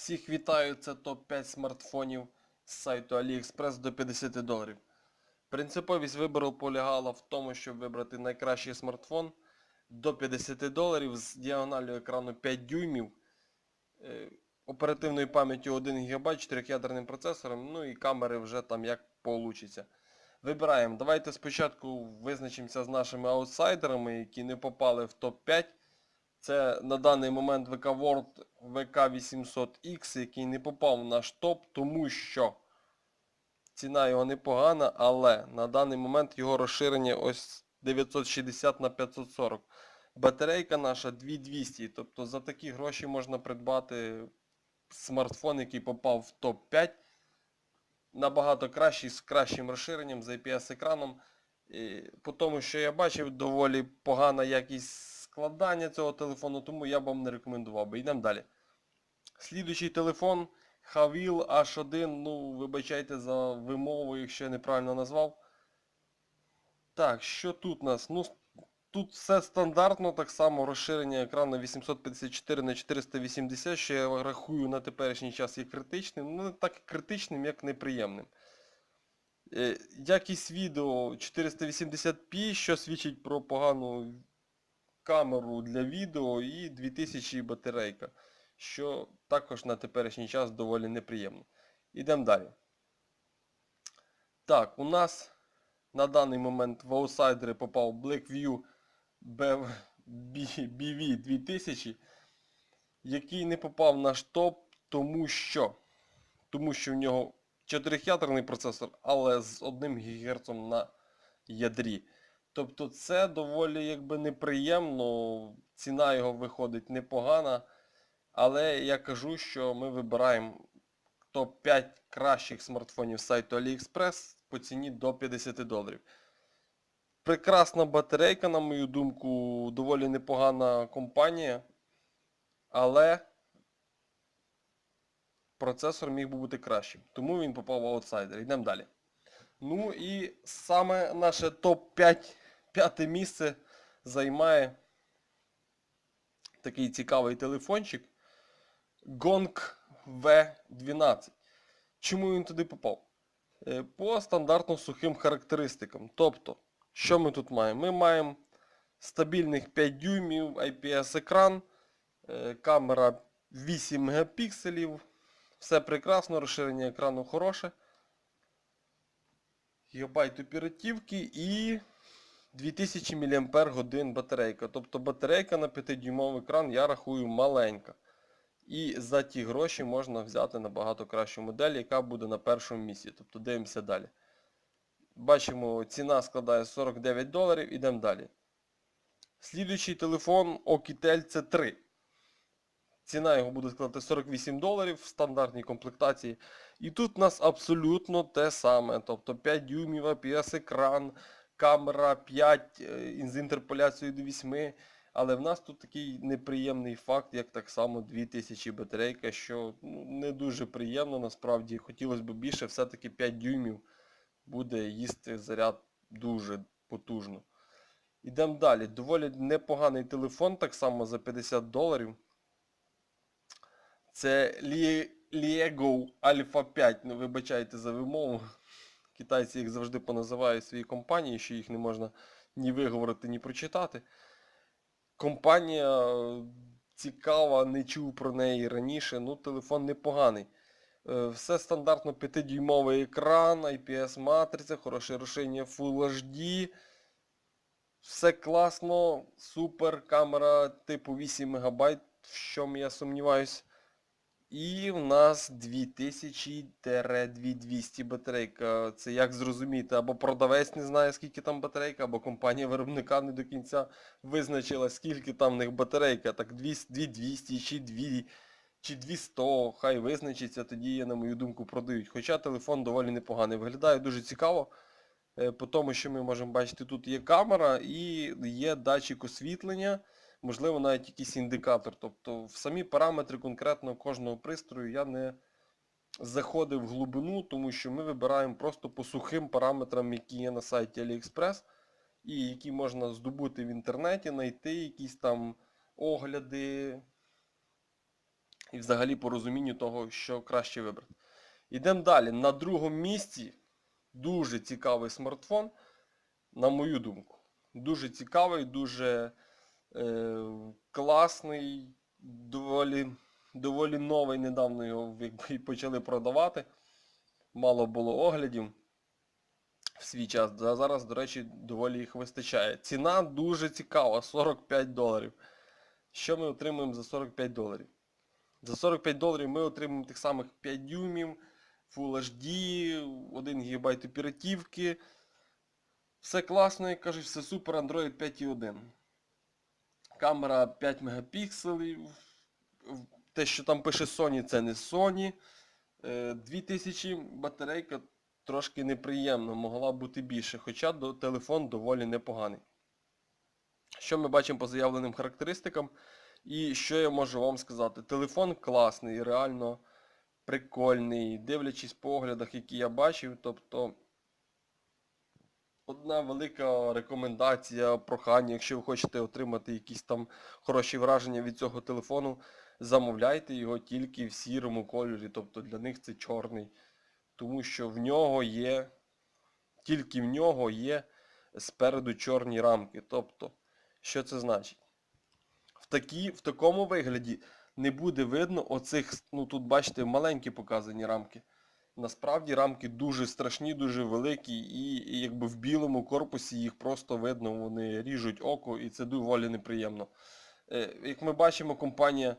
Всіх вітаю, це топ-5 смартфонів з сайту AliExpress до 50 доларів. Принциповість вибору полягала в тому, щоб вибрати найкращий смартфон до 50 доларів з діагональю екрану 5 дюймів, е, оперативною пам'яттю 1 ГБ, 4-ядерним процесором, ну і камери вже там як получиться. Вибираємо. Давайте спочатку визначимося з нашими аутсайдерами, які не попали в топ-5. Це на даний момент VK World VK800X, який не попав в наш топ, тому що ціна його непогана, але на даний момент його розширення ось 960 на 540. Батарейка наша 2200, тобто за такі гроші можна придбати смартфон, який попав в топ-5. Набагато кращий, з кращим розширенням, з IPS-екраном. По тому, що я бачив, доволі погана якість складання цього телефону, тому я б вам не рекомендував би. Йдемо далі. Слідуючий телефон Havil H1, ну, вибачайте за вимову, якщо я неправильно назвав. Так, що тут у нас? Ну, тут все стандартно, так само розширення екрану 854 на 480, що я рахую на теперішній час є критичним. Ну, не так критичним, як неприємним. Е, Якість відео 480p, що свідчить про погану камеру для відео і 2000 батарейка, що також на теперішній час доволі неприємно. Ідемо далі. Так, у нас на даний момент в аутсайдери попав Blackview BV BV 2000, який не попав в наш топ, тому що, тому що в нього 4-ядерний процесор, але з 1 ГГц на ядрі. Тобто це доволі якби неприємно, ціна його виходить непогана. Але я кажу, що ми вибираємо топ-5 кращих смартфонів сайту AliExpress по ціні до 50 доларів. Прекрасна батарейка, на мою думку, доволі непогана компанія. Але процесор міг би бути кращим. Тому він попав в аутсайдер. Йдемо далі. Ну і саме наше топ-5 п'яте місце займає такий цікавий телефончик Gong V12. Чому він туди попав? Е, По стандартно сухим характеристикам. Тобто, що ми тут маємо? Ми маємо стабільних 5 дюймів IPS екран, е, камера 8 мегапікселів, все прекрасно, розширення екрану хороше. Гігабайт оперативки і 2000 мАч батарейка. Тобто батарейка на 5-дюймовий екран я рахую маленька. І за ті гроші можна взяти набагато кращу модель, яка буде на першому місці. Тобто дивимося далі. Бачимо, ціна складає 49 доларів, ідемо далі. Слідуючий телефон Okitel C3. Ціна його буде складати 48 доларів в стандартній комплектації. І тут у нас абсолютно те саме. Тобто 5 дюймів APS екран, камера 5 е, з інтерполяцією до 8. Але в нас тут такий неприємний факт, як так само 2000 батарейка, що ну, не дуже приємно насправді. Хотілося б більше, все-таки 5 дюймів буде їсти заряд дуже потужно. Ідемо далі. Доволі непоганий телефон, так само за 50 доларів. Це Liego Alpha 5. Ну, вибачайте за вимову. Китайці їх завжди поназивають свої компанії, що їх не можна ні виговорити, ні прочитати. Компанія е, цікава, не чув про неї раніше. Ну, телефон непоганий. Е, Все стандартно 5-дюймовий екран, IPS-матриця, хороше розширення Full HD. Все класно, супер, камера типу 8 МБ, в чому я сумніваюсь. І в нас 2000-2200 батарейка. Це як зрозуміти, або продавець не знає, скільки там батарейка, або компанія виробника не до кінця визначила, скільки там в них батарейка. Так 2200 чи 2 чи 200, хай визначиться, тоді, на мою думку, продають. Хоча телефон доволі непоганий. Виглядає дуже цікаво. е, По тому, що ми можемо бачити, тут є камера і є датчик освітлення можливо, навіть якийсь індикатор. Тобто в самі параметри конкретно кожного пристрою я не заходив в глибину, тому що ми вибираємо просто по сухим параметрам, які є на сайті AliExpress, і які можна здобути в інтернеті, знайти якісь там огляди, і взагалі по розумінню того, що краще вибрати. Ідемо далі. На другому місці дуже цікавий смартфон, на мою думку. Дуже цікавий, дуже е, класний, доволі, доволі новий, недавно його якби, почали продавати. Мало було оглядів в свій час. А зараз, до речі, доволі їх вистачає. Ціна дуже цікава, 45 доларів. Що ми отримуємо за 45 доларів? За 45 доларів ми отримаємо тих самих 5 дюймів, Full HD, 1 ГБ оперативки. Все класно, як кажуть, все супер, Android 5.1. Камера 5 мегапікселів. Те, що там пише Sony, це не Sony. Е, 2000 батарейка трошки неприємно, могла бути більше, хоча телефон доволі непоганий. Що ми бачимо по заявленим характеристикам? І що я можу вам сказати? Телефон класний, реально прикольний, дивлячись по оглядах, які я бачив, тобто одна велика рекомендація, прохання, якщо ви хочете отримати якісь там хороші враження від цього телефону, замовляйте його тільки в сірому кольорі, тобто для них це чорний. Тому що в нього є, тільки в нього є спереду чорні рамки. Тобто, що це значить? В, такі, в такому вигляді не буде видно оцих, ну тут бачите, маленькі показані рамки. Насправді рамки дуже страшні, дуже великі, і, і якби в білому корпусі їх просто видно, вони ріжуть око, і це доволі неприємно. Е, як ми бачимо, компанія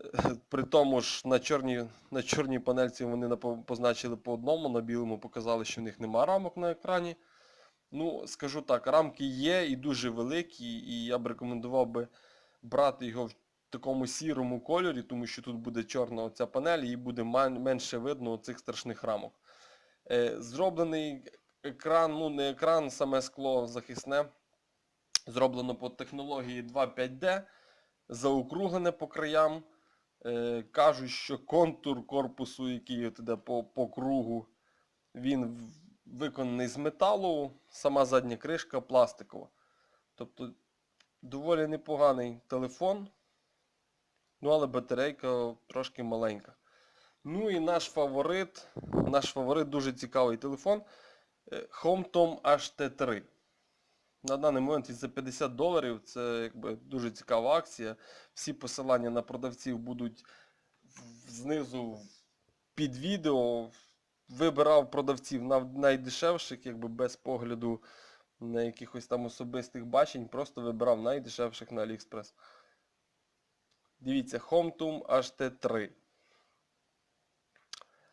е, при тому ж на чорній, на чорній панельці вони позначили по одному, на білому показали, що в них нема рамок на екрані. Ну, скажу так, рамки є і дуже великі, і я б рекомендував би брати його в такому сірому кольорі, тому що тут буде чорна оця панель і буде менше видно цих страшних рамок. Е, зроблений екран, ну не екран, саме скло захисне. Зроблено по технології 2.5D, заокруглене по краям. Е, кажуть, що контур корпусу, який от іде по, по кругу, він виконаний з металу, сама задня кришка пластикова. Тобто доволі непоганий телефон. Ну, але батарейка трошки маленька. Ну і наш фаворит, наш фаворит дуже цікавий телефон. е, HomeTom HT3. На даний момент він за 50 доларів. Це якби дуже цікава акція. Всі посилання на продавців будуть знизу під відео. Вибирав продавців на найдешевших, якби без погляду на якихось там особистих бачень, просто вибирав найдешевших на AliExpress. Дивіться, HomeToom HT3.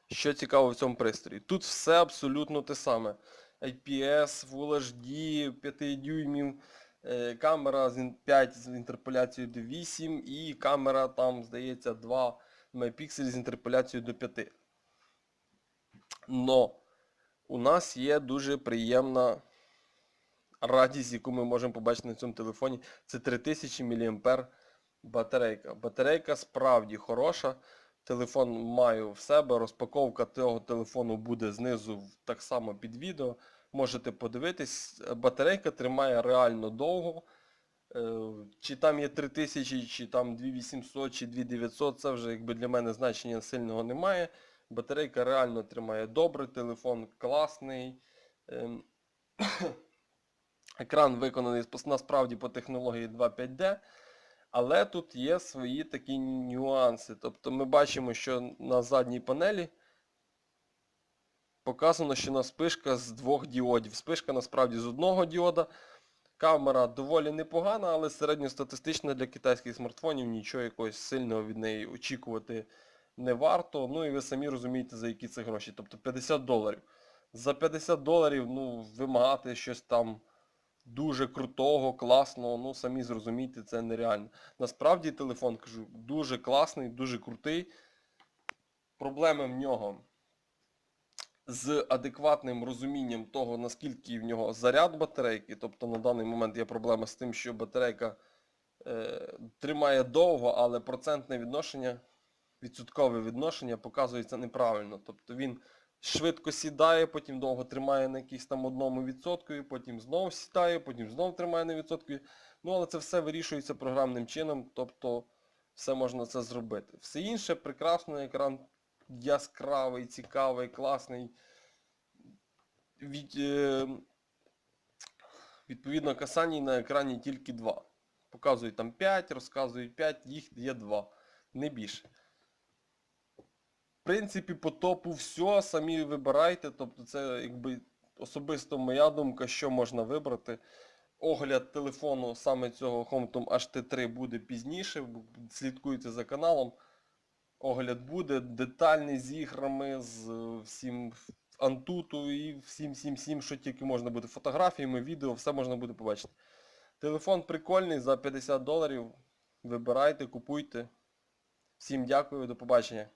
Що цікаво в цьому пристрої? Тут все абсолютно те саме. IPS, Full HD, 5 дюймів, е, камера 5 з інтерполяцією до 8 і камера там, здається, 2 мегапікселі з інтерполяцією до 5. Но у нас є дуже приємна радість, яку ми можемо побачити на цьому телефоні. Це 3000 мАh батарейка. Батарейка справді хороша. Телефон маю в себе. Розпаковка цього телефону буде знизу так само під відео. Можете подивитись. Батарейка тримає реально довго. Е, Чи там є 3000, чи там 2800, чи 2900, це вже якби для мене значення сильного немає. Батарейка реально тримає добре, телефон класний. Ем, Екран виконаний насправді по технології 2.5D. Але тут є свої такі нюанси. Тобто ми бачимо, що на задній панелі показано, що у нас спишка з двох діодів. Спишка насправді з одного діода. Камера доволі непогана, але середньостатистична для китайських смартфонів, нічого якогось сильного від неї очікувати не варто. Ну і ви самі розумієте, за які це гроші. Тобто 50 доларів. За 50 доларів ну, вимагати щось там дуже крутого, класного, ну самі зрозумійте, це нереально. Насправді телефон, кажу, дуже класний, дуже крутий. Проблеми в нього з адекватним розумінням того, наскільки в нього заряд батарейки. Тобто на даний момент є проблема з тим, що батарейка е, тримає довго, але процентне відношення, відсоткове відношення показується неправильно. Тобто він швидко сідає, потім довго тримає на якійсь там одному відсоткові, потім знову сідає, потім знову тримає на відсоткові. Ну, але це все вирішується програмним чином. Тобто все можна це зробити. Все інше прекрасно, екран яскравий, цікавий, класний. Від, е, відповідно, касаній на екрані тільки два. Показують там 5, розказують 5, їх є 2. Не більше. Принципі, по топу все, самі вибирайте. Тобто це якби особисто моя думка, що можна вибрати. Огляд телефону саме цього Homtom HT3 буде пізніше. Слідкуйте за каналом. Огляд буде детальний з іграми, з всім Антуту і всім всім всім, що тільки можна буде. Фотографіями, відео, все можна буде побачити. Телефон прикольний за 50 доларів. Вибирайте, купуйте. Всім дякую, до побачення.